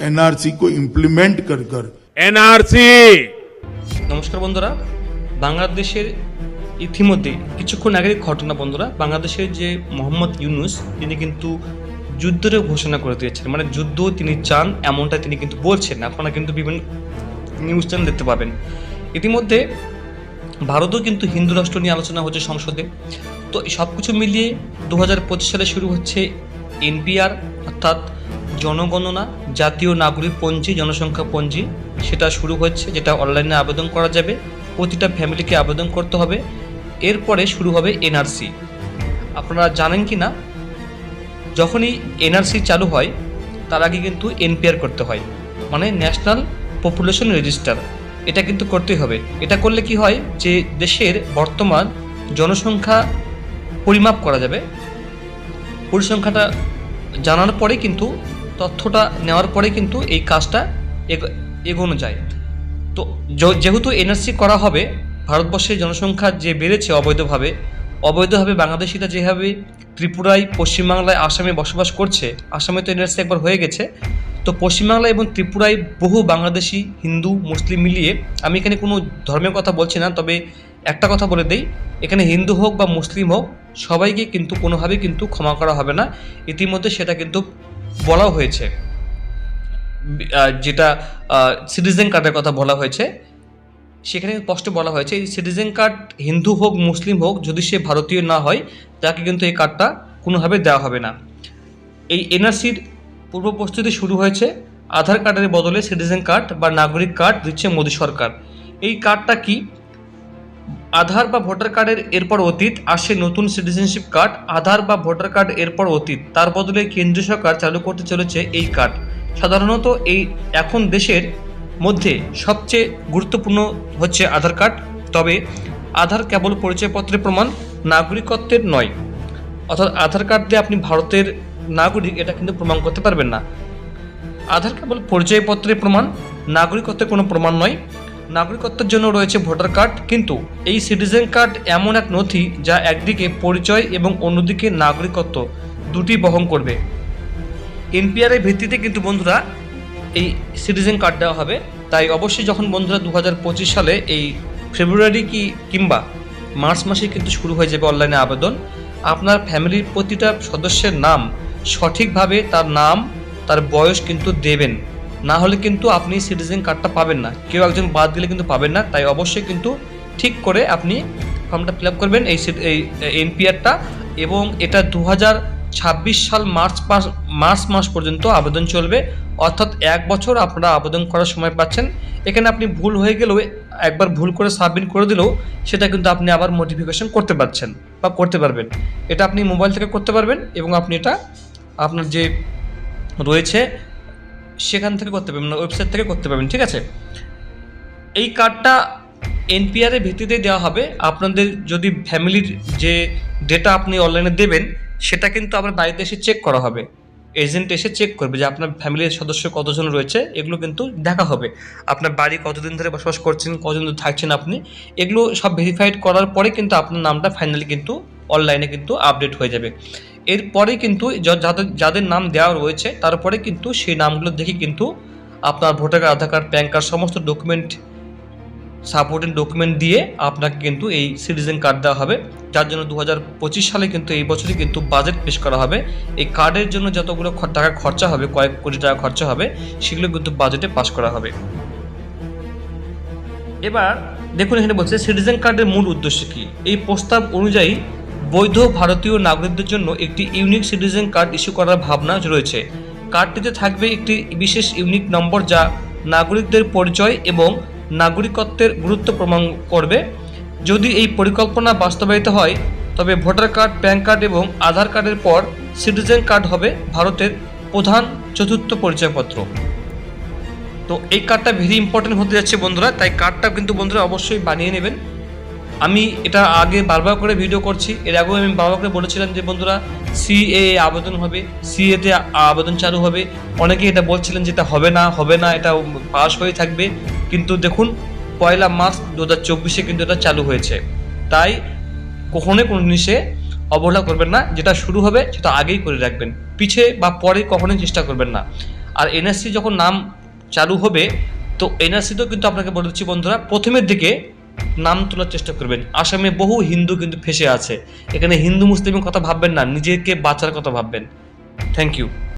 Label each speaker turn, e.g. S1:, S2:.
S1: NRC को implement कर कर
S2: एनआरसी
S3: নমস্কার বন্ধুরা বাংলাদেশের ইতিমধ্যে কিছুক্ষণ আগের ঘটনা বন্ধুরা বাংলাদেশের যে মোহাম্মদ ইউনুস তিনি কিন্তু যুদ্ধের ঘোষণা করে দিয়েছেন মানে যুদ্ধ তিনি চান এমনটা তিনি কিন্তু বলছেন আপনারা কিন্তু বিভিন্ন নিউজ চ্যানেল দেখতে পাবেন ইতিমধ্যে ভারতও কিন্তু হিন্দু রাষ্ট্র নিয়ে আলোচনা হচ্ছে সংসদে তো সব কিছু মিলিয়ে দু হাজার পঁচিশ সালে শুরু হচ্ছে এনপিআর অর্থাৎ জনগণনা, জাতীয় নাগরিক পঞ্জি, জনসংখ্যা পঞ্জি, সেটা শুরু হচ্ছে যেটা অনলাইনে আবেদন করা যাবে, প্রতিটা ফ্যামিলিকে আবেদন করতে হবে, এরপরে শুরু হবে এনআরসি আপনারা জানেন কি না যখনই এনআরসি চালু হয়, তার আগে কিন্তু এনপিআর করতে হয় মানে ন্যাশনাল পপুলেশন রেজিস্টার এটা কিন্তু করতেই হবে। এটা করলে কি হয় যে, দেশের বর্তমান জনসংখ্যা পরিমাপ করা যাবে। পরিসংখ্যাটা জানার পরে কিন্তু তথ্যটা নেওয়ার পরে কিন্তু এই কাজটা এগ- এগোনো যায়। তো যেহেতু এনআরসি করা হবে, ভারতবর্ষের জনসংখ্যা যে বেড়েছে অবৈধভাবে অবৈধভাবে বাংলাদেশিরা যেভাবে ত্রিপুরায়, পশ্চিমবাংলায়, আসামে বসবাস করছে, আসামে তো এনআরসি একবার হয়ে গেছে, তো পশ্চিমবাংলা এবং ত্রিপুরায় বহু বাংলাদেশি, হিন্দু, মুসলিম মিলিয়ে, আমি এখানে কোনো ধর্মের কথা বলছি না, তবে একটা কথা বলে দেই, এখানে হিন্দু হোক বা মুসলিম হোক, সবাইকে কিন্তু কোনোভাবেই কিন্তু ক্ষমা করা হবে না। ইতিমধ্যে সেটা কিন্তু বলাও হয়েছে। যেটা সিটিজেন কার্ডের কথা বলা হয়েছে। সেখানে স্পষ্ট বলা হয়েছে, এই সিটিজেন কার্ড হিন্দু হোক, মুসলিম হোক, যদি সে ভারতীয় না হয়, তাকে কিন্তু এই কার্ডটা কোনোভাবে দেওয়া হবে না। এই এনআরসির পূর্ব প্রস্তুতি শুরু হয়েছে। আধার কার্ডের বদলে সিটিজেন কার্ড বা নাগরিক কার্ড দিচ্ছে মোদী সরকার। এই কার্ডটা কি? আধার বা ভোটার কার্ডের এরপর অতীত, আসে নতুন সিটিজেনশিপ কার্ড আধার বা ভোটার কার্ড এরপর অতীত। তার বদলে কেন্দ্রীয় সরকার চালু করতে চলেছে এই কার্ড সাধারণত এই এখন দেশের মধ্যে সবচেয়ে গুরুত্বপূর্ণ হচ্ছে আধার কার্ড। তবে আধার কেবল পরিচয়পত্রের প্রমাণ নাগরিকত্বের নয়। অর্থাৎ আধার কার্ড দিয়ে আপনি ভারতের নাগরিক, এটা কিন্তু প্রমাণ করতে পারবেন না। আধার কেবল পরিচয়পত্রের প্রমাণ, নাগরিকত্বের কোনো প্রমাণ নয়। নাগরিকত্বের জন্য রয়েছে ভোটার কার্ড, কিন্তু এই সিটিজেন কার্ড এমন এক নথি যা একদিকে পরিচয় এবং অন্যদিকে নাগরিকত্ব দুটি বহন করবে। এনপিআর এর ভিত্তিতে কিন্তু বন্ধুরা এই সিটিজেন কার্ড দেওয়া হবে। তাই অবশ্যই যখন বন্ধুরা দু হাজার পঁচিশ সালে এই ফেব্রুয়ারি কি কিংবা মার্চ মাসে কিন্তু শুরু হয়ে যাবে অনলাইনে আবেদন, আপনার ফ্যামিলির প্রতিটা সদস্যের নাম সঠিকভাবে তার নাম, তার বয়স কিন্তু দেবেন। না হলে কিন্তু আপনি সিটিজেন কার্ডটা পাবেন না। কেউ একজন বাদ দিলে কিন্তু পাবেন না। তাই অবশ্যই কিন্তু ঠিক করে আপনি ফর্মটা ফিল আপ করবেন এই এই এনপিআরটা এবং এটা দু ছাব্বিশ সাল মার্চ মার্চ মাস পর্যন্ত আবেদন চলবে। অর্থাৎ এক বছর আপনারা আবেদন করার সময় পাচ্ছেন। এখানে আপনি ভুল হয়ে গেলেও, একবার ভুল করে সাবমিট করে দিলেও সেটা কিন্তু আপনি আবার মডিফিকেশন করতে পারছেন বা করতে পারবেন। এটা আপনি মোবাইল থেকে করতে পারবেন এবং আপনি এটা আপনার যে রয়েছে সেখান থেকে করতে পারবেন ওয়েবসাইট থেকে করতে পারবেন, ঠিক আছে? এই কার্ডটা এনপিআর এর ভিত্তিতে দেওয়া হবে। আপনাদের যদি ফ্যামিলির যে ডেটা আপনি অনলাইনে দেবেন, সেটা কিন্তু আবার বাড়িতে এসে চেক করা হবে। এজেন্ট এসে চেক করবে যে আপনার ফ্যামিলির সদস্য কতজন রয়েছে, এগুলো কিন্তু দেখা হবে। আপনার বাড়ি কতদিন ধরে বসবাস করছেন কতদিন ধরে থাকছেন আপনি, এগুলো সব ভেরিফাইড করার পরে কিন্তু আপনার নামটা ফাইনালি কিন্তু অনলাইনে কিন্তু আপডেট হয়ে যাবে। এরপরে কিন্তু যাদের যাদের নাম দেওয়া রয়েছে, তারপরে কিন্তু সেই নামগুলো দেখে কিন্তু আপনার voter card Aadhaar card, PAN card, সমস্ত ডকুমেন্ট সাপোর্টিং ডকুমেন্ট দিয়ে আপনাকে কিন্তু এই সিটিজেন কার্ড দেওয়া হবে। যার জন্য দু হাজার পঁচিশ সালে কিন্তু এই বছরই কিন্তু বাজেট পেশ করা হবে। এই কার্ডের জন্য যতগুলো টাকা খরচা হবে, কয়েক কোটি টাকা খরচা হবে, সেগুলো কিন্তু বাজেটে পাস করা হবে। এবার দেখুন এখানে বলছে সিটিজেন কার্ডের মূল উদ্দেশ্য কী? এই প্রস্তাব অনুযায়ী বৈধ ভারতীয় নাগরিকদের জন্য একটি ইউনিক সিটিজেন কার্ড ইস্যু করার ভাবনা রয়েছে। কার্ডটিতে থাকবে একটি বিশেষ ইউনিক নম্বর যা নাগরিকদের পরিচয় এবং নাগরিকত্বের গুরুত্ব প্রমাণ করবে। যদি এই পরিকল্পনা বাস্তবায়িত হয়, তবে ভোটার কার্ড, প্যান কার্ড এবং আধার কার্ডের পর সিটিজেন কার্ড হবে ভারতের প্রধান চতুর্থ পরিচয়পত্র। তো এই কার্ডটা ভেরি ইম্পর্টেন্ট হতে যাচ্ছে বন্ধুরা, তাই কার্ডটা কিন্তু বন্ধুরা অবশ্যই বানিয়ে নেবেন। আমি এটা আগে বারবার করে ভিডিও করছি। এর আগেও আমি বারবার করে বলেছিলাম যে, বন্ধুরা সিএ আবেদন হবে সিএতে আবেদন চালু হবে। অনেকে এটা বলছিলেন যে, এটা হবে না হবে না, এটা পাস হয়ে থাকবে। কিন্তু দেখুন, পয়লা মার্চ দু হাজার চব্বিশে কিন্তু এটা চালু হয়েছে। তাই কখনোই কোনো জিনিসে অবহেলা করবেন না। যেটা শুরু হবে, সেটা আগেই করে রাখবেন। পিছে বা পরে কখনোই চেষ্টা করবেন না। আর এনআরসি যখন নাম চালু হবে, তো এনআরসিতেও কিন্তু আপনাকে বলে দিচ্ছি, বন্ধুরা, প্রথমের দিকে নাম তোলার চেষ্টা করবেন। আসামে বহু হিন্দু কিন্তু ফেসে আছে। এখানে হিন্দু মুসলিমের কথা ভাববেন না, নিজেকে বাঁচার কথা ভাববেন। Thank you